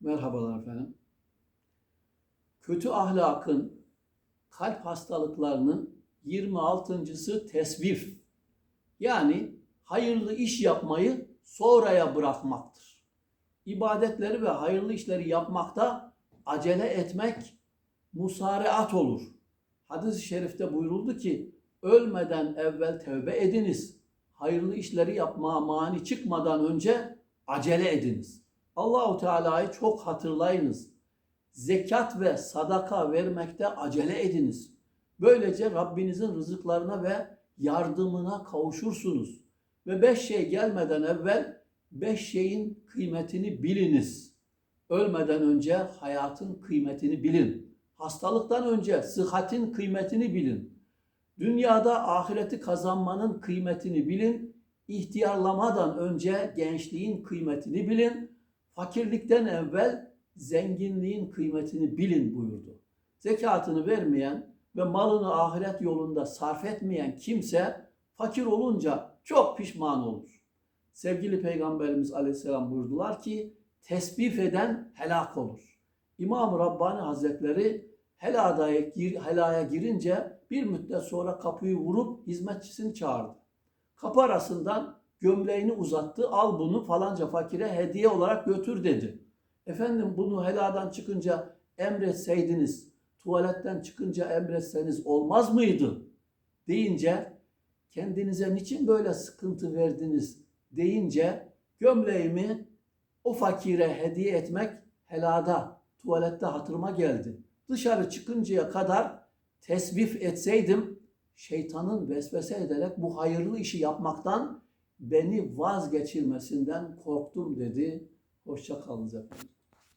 Merhabalar efendim. Kötü ahlakın, kalp hastalıklarının 26.sı tesvif. Yani hayırlı iş yapmayı sonraya bırakmaktır. İbadetleri ve hayırlı işleri yapmakta acele etmek musareat olur. Hadis-i şerifte buyuruldu ki ölmeden evvel tevbe ediniz. Hayırlı işleri yapmaya mani çıkmadan önce acele ediniz. Allahu Teala'yı çok hatırlayınız. Zekat ve sadaka vermekte acele ediniz. Böylece Rabbinizin rızıklarına ve yardımına kavuşursunuz. Ve beş şey gelmeden evvel beş şeyin kıymetini biliniz. Ölmeden önce hayatın kıymetini bilin. Hastalıktan önce sıhhatin kıymetini bilin. Dünyada ahireti kazanmanın kıymetini bilin. İhtiyarlamadan önce gençliğin kıymetini bilin. Fakirlikten evvel zenginliğin kıymetini bilin buyurdu. Zekatını vermeyen ve malını ahiret yolunda sarf etmeyen kimse fakir olunca çok pişman olur. Sevgili Peygamberimiz Aleyhisselam buyurdular ki tesbih eden helak olur. İmam-ı Rabbani Hazretleri helaya, gir, helaya girince bir müddet sonra kapıyı vurup hizmetçisini çağırdı. Kapı arasından gömleğini uzattı. Al bunu falanca fakire hediye olarak götür dedi. Efendim bunu heladan çıkınca emretseydiniz, tuvaletten çıkınca emretseniz olmaz mıydı? Deyince kendinize niçin böyle sıkıntı verdiniz deyince gömleğimi o fakire hediye etmek helada, tuvalette hatırıma geldi. Dışarı çıkıncaya kadar tesbih etseydim şeytanın vesvese ederek bu hayırlı işi yapmaktan beni vazgeçirmesinden korktum dedi. Hoşça kalınız efendim.